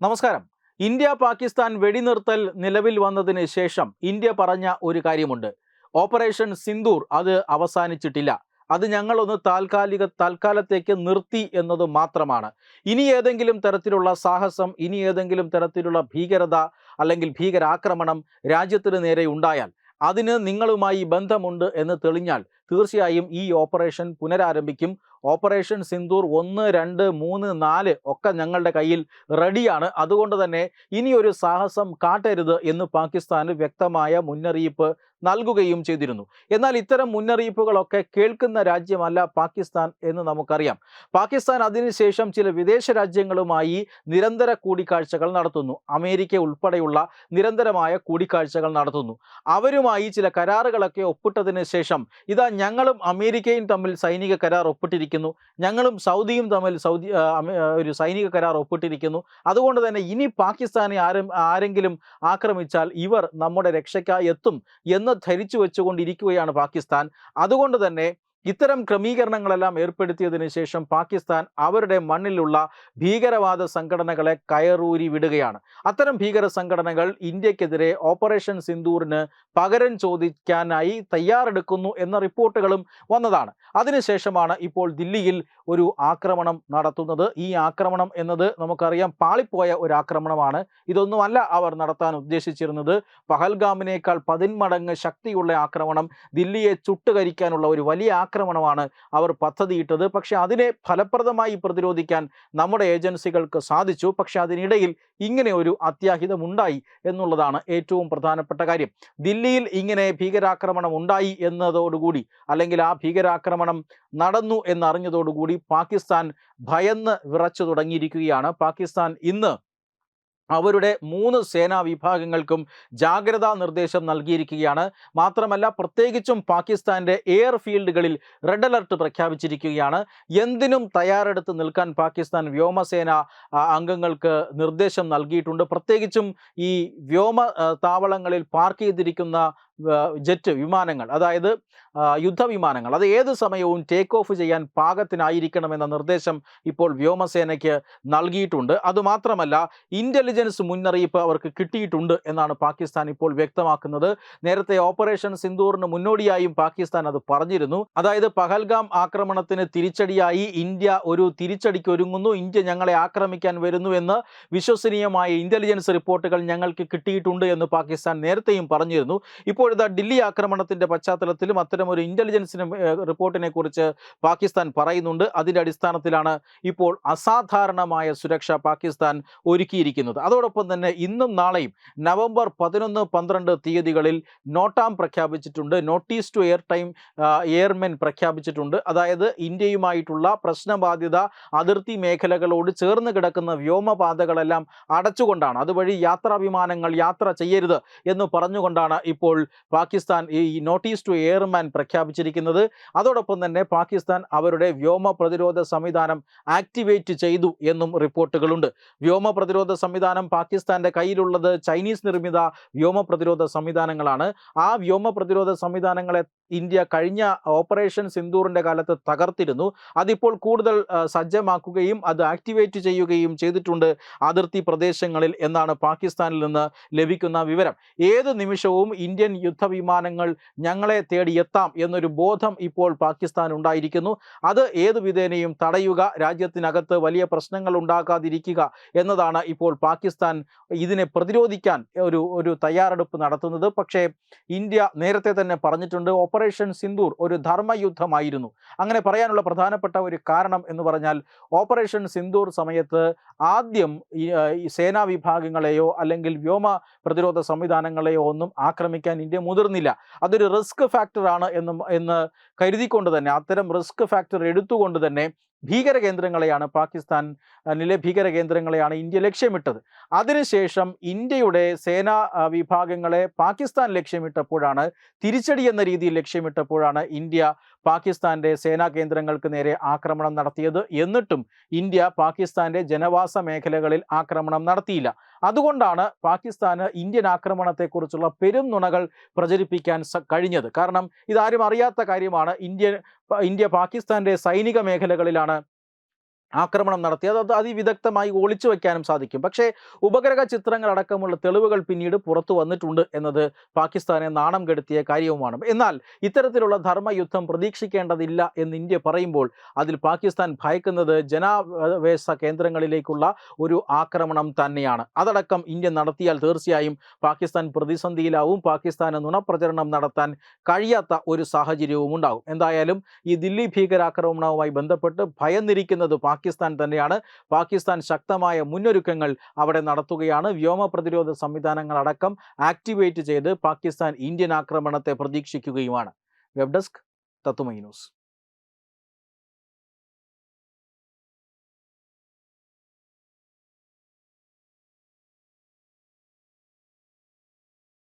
നമസ്കാരം. ഇന്ത്യ പാകിസ്ഥാൻ വെടിനിർത്തൽ നിലവിൽ വന്നതിന് ശേഷം ഇന്ത്യ പറഞ്ഞ ഒരു കാര്യമുണ്ട്. ഓപ്പറേഷൻ സിന്ദൂർ അത് അവസാനിച്ചിട്ടില്ല. അത് ഞങ്ങളൊന്ന് താൽക്കാലിക തൽക്കാലത്തേക്ക് നിർത്തി എന്നത് മാത്രമാണ്. ഇനി ഏതെങ്കിലും തരത്തിലുള്ള സാഹസം ഇനി ഏതെങ്കിലും തരത്തിലുള്ള ഭീകരത അല്ലെങ്കിൽ ഭീകരാക്രമണം രാജ്യത്തിന് നേരെ ഉണ്ടായാൽ അതിന് നിങ്ങളുമായി ബന്ധമുണ്ട് എന്ന് തെളിഞ്ഞാൽ തീർച്ചയായും ഈ ഓപ്പറേഷൻ പുനരാരംഭിക്കും. ഓപ്പറേഷൻ സിന്ദൂർ ഒന്ന് രണ്ട് മൂന്ന് നാല് ഒക്കെ ഞങ്ങളുടെ കയ്യിൽ റെഡിയാണ്. അതുകൊണ്ട് തന്നെ ഇനിയൊരു സാഹസം കാട്ടരുത് എന്ന് പാകിസ്ഥാന് വ്യക്തമായ മുന്നറിയിപ്പ് നൽകുകയും ചെയ്തിരുന്നു. എന്നാൽ ഇത്തരം മുന്നറിയിപ്പുകളൊക്കെ കേൾക്കുന്ന രാജ്യമല്ല പാകിസ്ഥാൻ എന്ന് നമുക്കറിയാം. പാകിസ്ഥാൻ അതിനുശേഷം ചില വിദേശ രാജ്യങ്ങളുമായി നിരന്തര കൂടിക്കാഴ്ചകൾ നടത്തുന്നു. അമേരിക്ക ഉൾപ്പെടെയുള്ള നിരന്തരമായ കൂടിക്കാഴ്ചകൾ നടത്തുന്നു. അവരുമായി ചില കരാറുകളൊക്കെ ഒപ്പിട്ടതിന് ശേഷം ഇതാ ഞങ്ങളും അമേരിക്കയും തമ്മിൽ സൈനിക കരാർ ഒപ്പിട്ടിരിക്കുന്നു. ഞങ്ങളും സൗദിയും തമ്മിൽ സൗദി ഒരു സൈനിക കരാർ ഒപ്പിട്ടിരിക്കുന്നു. അതുകൊണ്ട് തന്നെ ഇനി പാകിസ്ഥാനെ ആരും ആരെങ്കിലും ആക്രമിച്ചാൽ ഇവർ നമ്മുടെ രക്ഷയ്ക്കായി എത്തും എന്ന് ധരിച്ചു വെച്ചുകൊണ്ടിരിക്കുകയാണ് പാകിസ്ഥാൻ. അതുകൊണ്ട് തന്നെ ഇത്തരം ക്രമീകരണങ്ങളെല്ലാം ഏർപ്പെടുത്തിയതിനു ശേഷം പാകിസ്ഥാൻ അവരുടെ മണ്ണിലുള്ള ഭീകരവാദ സംഘടനകളെ കയറൂരി വിടുകയാണ്. അത്തരം ഭീകര സംഘടനകൾ ഇന്ത്യക്കെതിരെ ഓപ്പറേഷൻ സിന്ദൂറിന് പകരം ചോദിക്കാനായി തയ്യാറെടുക്കുന്നു എന്ന റിപ്പോർട്ടുകളും വന്നതാണ്. അതിനുശേഷമാണ് ഇപ്പോൾ ദില്ലിയിൽ ഒരു ആക്രമണം നടത്തുന്നത്. ഈ ആക്രമണം എന്നത് നമുക്കറിയാം പാളിപ്പോയ ഒരു ആക്രമണമാണ്. ഇതൊന്നുമല്ല അവർ നടത്താൻ ഉദ്ദേശിച്ചിരുന്നത്. പഹൽഗാമിനേക്കാൾ പതിന്മടങ്ങ് ശക്തിയുള്ള ആക്രമണം ദില്ലിയെ ചുട്ടുകരിക്കാനുള്ള ഒരു വലിയ ആക്രമണമാണ് അവർ പദ്ധതിയിട്ടത്. പക്ഷെ അതിനെ ഫലപ്രദമായി പ്രതിരോധിക്കാൻ നമ്മുടെ ഏജൻസികൾക്ക് സാധിച്ചു. പക്ഷെ അതിനിടയിൽ ഇങ്ങനെ ഒരു അത്യാഹിതമുണ്ടായി എന്നുള്ളതാണ് ഏറ്റവും പ്രധാനപ്പെട്ട കാര്യം. ദില്ലിയിൽ ഇങ്ങനെ ഭീകരാക്രമണം ഉണ്ടായി എന്നതോടുകൂടി അല്ലെങ്കിൽ ആ ഭീകരാക്രമണം നടന്നു എന്നറിഞ്ഞതോടുകൂടി പാകിസ്ഥാൻ ഭയന്ന് വിറച്ചു തുടങ്ങിയിരിക്കുകയാണ്. പാകിസ്ഥാൻ ഇന്ന് അവരുടെ മൂന്ന് സേനാ വിഭാഗങ്ങൾക്കും ജാഗ്രതാ നിർദ്ദേശം നൽകിയിരിക്കുകയാണ്. മാത്രമല്ല പ്രത്യേകിച്ചും പാകിസ്ഥാന്റെ എയർ ഫീൽഡുകളിൽ റെഡ് അലർട്ട് പ്രഖ്യാപിച്ചിരിക്കുകയാണ്. എന്തിനും തയ്യാറെടുത്ത് നിൽക്കാൻ പാകിസ്ഥാൻ വ്യോമസേന അംഗങ്ങൾക്ക് നിർദ്ദേശം നൽകിയിട്ടുണ്ട്. പ്രത്യേകിച്ചും ഈ വ്യോമ താവളങ്ങളിൽ പാർക്ക് ചെയ്തിരിക്കുന്ന ജെറ്റ് വിമാനങ്ങൾ അതായത് യുദ്ധവിമാനങ്ങൾ അത് ഏത് സമയവും ടേക്ക് ഓഫ് ചെയ്യാൻ പാകത്തിനായിരിക്കണമെന്ന നിർദ്ദേശം ഇപ്പോൾ വ്യോമസേനയ്ക്ക് നൽകിയിട്ടുണ്ട്. അതുമാത്രമല്ല ഇന്റലിജൻസ് മുന്നറിയിപ്പ് അവർക്ക് കിട്ടിയിട്ടുണ്ട് എന്നാണ് പാകിസ്ഥാൻ ഇപ്പോൾ വ്യക്തമാക്കുന്നത്. നേരത്തെ ഓപ്പറേഷൻ സിന്ദൂറിന് മുന്നോടിയായും പാകിസ്ഥാൻ അത് പറഞ്ഞിരുന്നു. അതായത് പഹൽഗാം ആക്രമണത്തിന് തിരിച്ചടിയായി ഇന്ത്യ ഒരു തിരിച്ചടിക്ക് ഒരുങ്ങുന്നു ഇന്ത്യ ഞങ്ങളെ ആക്രമിക്കാൻ വരുന്നു എന്ന് വിശ്വസനീയമായ ഇന്റലിജൻസ് റിപ്പോർട്ടുകൾ ഞങ്ങൾക്ക് കിട്ടിയിട്ടുണ്ട് എന്ന് പാകിസ്ഥാൻ നേരത്തെയും പറഞ്ഞിരുന്നു. ഇപ്പോഴിതാ ദില്ലി ആക്രമണത്തിന്റെ പശ്ചാത്തലത്തിലും അത്തരമൊരു ഇന്റലിജൻസിന് റിപ്പോർട്ടിനെ കുറിച്ച് പാകിസ്ഥാൻ പറയുന്നുണ്ട്. അതിന്റെ അടിസ്ഥാനത്തിലാണ് ഇപ്പോൾ അസാധാരണമായ സുരക്ഷ പാകിസ്ഥാൻ ഒരുക്കിയിരിക്കുന്നത്. അതോടൊപ്പം തന്നെ ഇന്നും നാളെയും നവംബർ പതിനൊന്ന് പന്ത്രണ്ട് തീയതികളിൽ നോട്ടാം പ്രഖ്യാപിച്ചിട്ടുണ്ട്. Notice to air time airmen പ്രഖ്യാപിച്ചിട്ടുണ്ട്. അതായത് ഇന്ത്യയുമായിട്ടുള്ള പ്രശ്നബാധിത അതിർത്തി മേഖലകളോട് ചേർന്ന് കിടക്കുന്ന വ്യോമപാതകളെല്ലാം അടച്ചുകൊണ്ടാണ്. അതുവഴി യാത്രാ വിമാനങ്ങൾ യാത്ര ചെയ്യരുത് എന്ന് പറഞ്ഞുകൊണ്ടാണ് ഇപ്പോൾ പാകിസ്ഥാൻ ഈ നോട്ടീസ് ടു എയർമാൻ പ്രഖ്യാപിച്ചിരിക്കുന്നത്. അതോടൊപ്പം തന്നെ പാകിസ്ഥാൻ അവരുടെ വ്യോമ പ്രതിരോധ സംവിധാനം ആക്ടിവേറ്റ് ചെയ്തു എന്നും റിപ്പോർട്ടുകളുണ്ട്. വ്യോമ പ്രതിരോധ സംവിധാനം പാകിസ്ഥാന്റെ കയ്യിലുള്ളത് ചൈനീസ് നിർമ്മിത വ്യോമ പ്രതിരോധ സംവിധാനങ്ങളാണ്. ആ വ്യോമ പ്രതിരോധ സംവിധാനങ്ങളെ ഇന്ത്യ കഴിഞ്ഞ ഓപ്പറേഷൻ സിന്ദൂറിന്റെ കാലത്ത് തകർത്തിരുന്നു. അതിപ്പോൾ കൂടുതൽ സജ്ജമാക്കുകയും അത് ആക്ടിവേറ്റ് ചെയ്യുകയും ചെയ്തിട്ടുണ്ട് അതിർത്തി പ്രദേശങ്ങളിൽ എന്നാണ് പാകിസ്ഥാനിൽ നിന്ന് ലഭിക്കുന്ന വിവരം. ഏത് നിമിഷവും ഇന്ത്യൻ യുദ്ധവിമാനങ്ങൾ ഞങ്ങളെ തേടി എത്താം എന്നൊരു ബോധം ഇപ്പോൾ പാകിസ്ഥാൻ ഉണ്ടായിരിക്കുന്നു അത് ഏത് വിധേനയും തടയുക രാജ്യത്തിനകത്ത് വലിയ പ്രശ്നങ്ങൾ ഉണ്ടാക്കാതിരിക്കുക എന്നതാണ് ഇപ്പോൾ പാകിസ്ഥാൻ ഇതിനെ പ്രതിരോധിക്കാൻ ഒരു ഒരു തയ്യാറെടുപ്പ് നടത്തുന്നത്. പക്ഷേ ഇന്ത്യ നേരത്തെ തന്നെ പറഞ്ഞിട്ടുണ്ട് ഓപ്പറേഷൻ സിന്ദൂർ ഒരു ധർമ്മയുദ്ധമായിരുന്നു. അങ്ങനെ പറയാനുള്ള പ്രധാനപ്പെട്ട ഒരു കാരണം എന്ന് പറഞ്ഞാൽ ഓപ്പറേഷൻ സിന്ദൂർ സമയത്ത് ആദ്യം സേനാ വിഭാഗങ്ങളെയോ അല്ലെങ്കിൽ വ്യോമ പ്രതിരോധ സംവിധാനങ്ങളെയോ ഒന്നും ആക്രമിക്കാൻ ഇന്ത്യ മുതിർന്നില്ല. അതൊരു റിസ്ക് ഫാക്ടറാണ് എന്നും എന്ന് കരുതിക്കൊണ്ട് തന്നെ അത്തരം റിസ്ക് ഫാക്ടർ എടുത്തുകൊണ്ട് തന്നെ ഭീകര കേന്ദ്രങ്ങളെയാണ് പാകിസ്ഥാൻ നിലെ ഭീകര കേന്ദ്രങ്ങളെയാണ് ഇന്ത്യ ലക്ഷ്യമിട്ടത്. അതിനുശേഷം ഇന്ത്യയുടെ സേനാ വിഭാഗങ്ങളെ പാകിസ്ഥാൻ ലക്ഷ്യമിട്ടപ്പോഴാണ് തിരിച്ചടി എന്ന രീതിയിൽ ലക്ഷ്യമിട്ടപ്പോഴാണ് ഇന്ത്യ പാകിസ്ഥാന്റെ സേനാ കേന്ദ്രങ്ങൾക്ക് നേരെ ആക്രമണം നടത്തിയത്. എന്നിട്ടും ഇന്ത്യ പാകിസ്ഥാന്റെ ജനവാസ മേഖലകളിൽ ആക്രമണം നടത്തിയില്ല. അതുകൊണ്ടാണ് പാകിസ്ഥാന് ഇന്ത്യൻ ആക്രമണത്തെക്കുറിച്ചുള്ള പെരും നുണകൾ പ്രചരിപ്പിക്കാൻ കഴിഞ്ഞത്. കാരണം ഇതാരും അറിയാത്ത കാര്യമാണ് ഇന്ത്യ ഇന്ത്യ പാകിസ്ഥാന്റെ സൈനിക മേഖലകളിലാണ് ആക്രമണം നടത്തി. അത് അതിവിദഗ്ധമായി ഒളിച്ചു വയ്ക്കാനും സാധിക്കും. പക്ഷേ ഉപഗ്രഹ ചിത്രങ്ങളടക്കമുള്ള തെളിവുകൾ പിന്നീട് പുറത്തു വന്നിട്ടുണ്ട് എന്നത് പാകിസ്ഥാനെ നാണം കെടുത്തിയ കാര്യവുമാണ്. എന്നാൽ ഇത്തരത്തിലുള്ള ധർമ്മയുദ്ധം പ്രതീക്ഷിക്കേണ്ടതില്ല എന്ന് ഇന്ത്യ പറയുമ്പോൾ അതിൽ പാകിസ്ഥാൻ ഭയക്കുന്നത് ജനാവേശ കേന്ദ്രങ്ങളിലേക്കുള്ള ഒരു ആക്രമണം തന്നെയാണ്. അതടക്കം ഇന്ത്യ നടത്തിയാൽ തീർച്ചയായും പാകിസ്ഥാൻ പ്രതിസന്ധിയിലാവും. പാകിസ്ഥാന് നുണപ്രചരണം നടത്താൻ കഴിയാത്ത ഒരു സാഹചര്യവും ഉണ്ടാകും എന്തായാലും ഈ ദില്ലി ഭീകരാക്രമണവുമായി ബന്ധപ്പെട്ട് ഭയന്നിരിക്കുന്നത് തന്നെയാണ്. പാകിസ്ഥാൻ ശക്തമായ മുന്നൊരുക്കങ്ങൾ അവിടെ നടത്തുകയാണ്. വ്യോമ പ്രതിരോധ സംവിധാനങ്ങളടക്കം ആക്ടിവേറ്റ് ചെയ്ത് പാകിസ്ഥാൻ ഇന്ത്യൻ ആക്രമണത്തെ പ്രതീക്ഷിക്കുകയുമാണ്. വെബ് ഡെസ്ക് തത്തുമൈ ന്യൂസ്.